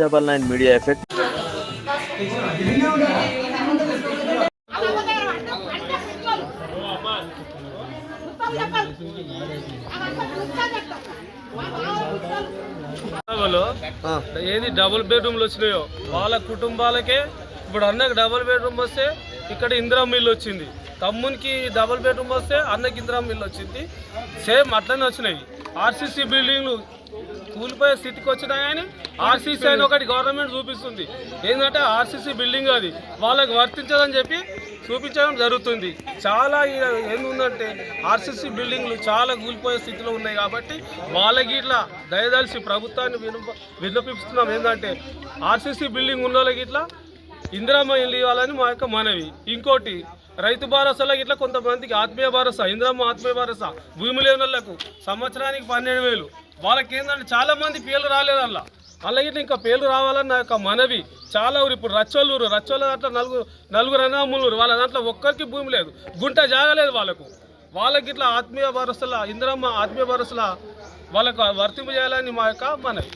Double nine media effect ఏది double బెడ్రూమ్లు వచ్చినాయో వాళ్ళ కుటుంబాలకే ఇప్పుడు అన్నకి డబుల్ బెడ్రూమ్ వస్తే ఇక్కడ ఇందిరా మిల్లు వచ్చింది. తమ్మునికి డబుల్ బెడ్రూమ్ వస్తే అన్నకి ఇందిరా మిల్లు వచ్చింది. సేమ్ అట్లనే వచ్చినాయి. ఆర్సీసీ బిల్డింగ్లు కూలిపోయే స్థితికి వచ్చినా కానీ ఆర్సీసీ అని ఒకటి గవర్నమెంట్ చూపిస్తుంది. ఏంటంటే ఆర్సీసీ బిల్డింగ్ అది. వాళ్ళకి వర్తించదని చెప్పి చూపించడం జరుగుతుంది. చాలా ఏముందంటే ఆర్సీసీ బిల్డింగ్లు చాలా కూలిపోయే స్థితిలో ఉన్నాయి కాబట్టి వాళ్ళకి ఇట్లా దయదలిసి ప్రభుత్వాన్ని వినప విన్నపిస్తున్నాం. ఏంటంటే ఆర్సీసీ బిల్డింగ్ ఉన్న వాళ్ళకి ఇట్లా ఇందిరామ్మ ఇల్లు ఇవ్వాలని మా యొక్క మనవి. ఇంకోటి రైతు భరోసాలో ఇట్లా కొంతమందికి ఆత్మీయ భరోసా ఇందిరమ్మ ఆత్మీయ భరోసా భూమి లేని వాళ్ళకు సంవత్సరానికి పన్నెండు వేలు. వాళ్ళకి ఏంటంటే చాలా మంది పేర్లు రాలేదు అలా. మళ్ళీ ఇట్లా ఇంకా పేర్లు రావాలని నా యొక్క మనవి. చాలా ఊరు ఇప్పుడు రచ్చోళ్ళూరు రచ్చోళ్ళ దాంట్లో నలుగురు నలుగురు అన్నాములూరు వాళ్ళ దాంట్లో ఒక్కరికి భూమి లేదు. గుంట జాగలేదు వాళ్ళకు. వాళ్ళకి ఇట్లా ఆత్మీయ భరోసాల ఇందిరమ్మ ఆత్మీయ భరోసాల వాళ్ళకు వర్తింపజేయాలని మా యొక్క మనవి.